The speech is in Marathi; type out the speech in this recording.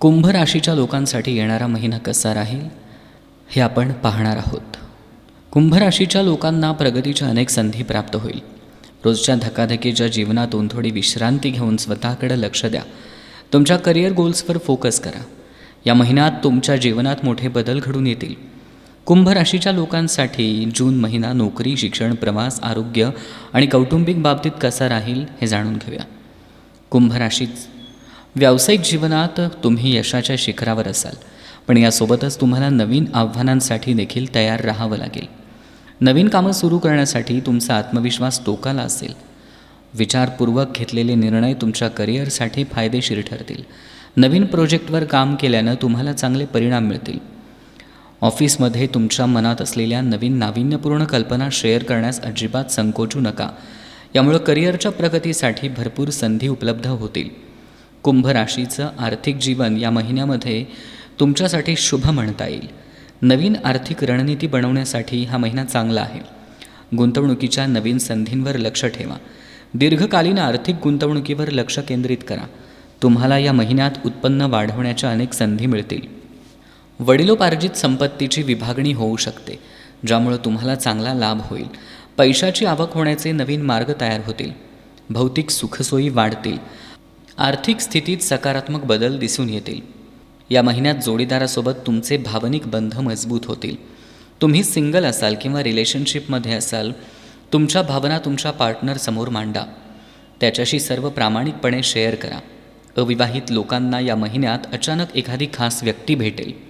कुंभ राशीच्या लोकांसाठी येणारा महिना कसा राहील हे आपण पाहणार आहोत. कुंभ राशीच्या लोकांना प्रगतीच्या अनेक संधी प्राप्त होईल. रोजच्या धकाधकीच्या जीवनातून थोडी विश्रांती घेऊन स्वतःकडे लक्ष द्या. तुमच्या करिअर गोल्सवर फोकस करा. या महिन्यात तुमच्या जीवनात मोठे बदल घडून येतील. कुंभ राशीच्या लोकांसाठी जून महिना नोकरी शिक्षण प्रवास आरोग्य आणि कौटुंबिक बाबतीत कसा राहील हे जाणून घेऊया. कुंभ राशीत व्यावसायिक जीवनात तुम्ही यशाच्या शिखरावर असाल. पण यासोबतच तुम्हाला नवीन आव्हानांसाठी देखील तयार राहावं लागेल. नवीन कामं सुरू करण्यासाठी तुमचा आत्मविश्वास टोकाला असेल. विचारपूर्वक घेतलेले निर्णय तुमच्या करिअरसाठी फायदेशीर ठरतील. नवीन प्रोजेक्टवर काम केल्यानं तुम्हाला चांगले परिणाम मिळतील. ऑफिसमध्ये तुमच्या मनात असलेल्या नवीन नाविन्यपूर्ण कल्पना शेअर करण्यास अजिबात संकोचू नका. यामुळं करिअरच्या प्रगतीसाठी भरपूर संधी उपलब्ध होतील. कुंभ राशीचं आर्थिक जीवन या महिन्यामध्ये तुमच्यासाठी शुभ म्हणता येईल. नवीन आर्थिक रणनीती बनवण्यासाठी हा महिना चांगला आहे. गुंतवणुकीच्या नवीन संधींवर लक्ष ठेवा. दीर्घकालीन आर्थिक गुंतवणुकीवर लक्ष केंद्रित करा. तुम्हाला या महिन्यात उत्पन्न वाढवण्याच्या अनेक संधी मिळतील. वडिलोपार्जित संपत्तीची विभागणी होऊ शकते ज्यामुळं तुम्हाला चांगला लाभ होईल. पैशाची आवक होण्याचे नवीन मार्ग तयार होतील. भौतिक सुखसोयी वाढतील. आर्थिक स्थितीत सकारात्मक बदल दिसून येतील. या महिन्यात जोडीदारासोबत तुमचे भावनिक बंध मजबूत होतील. तुम्ही सिंगल असाल किंवा रिलेशनशिपमध्ये असाल तुमच्या भावना तुमच्या पार्टनरसमोर मांडा. त्याच्याशी सर्व प्रामाणिकपणे शेअर करा. अविवाहित लोकांना या महिन्यात अचानक एखादी खास व्यक्ती भेटेल.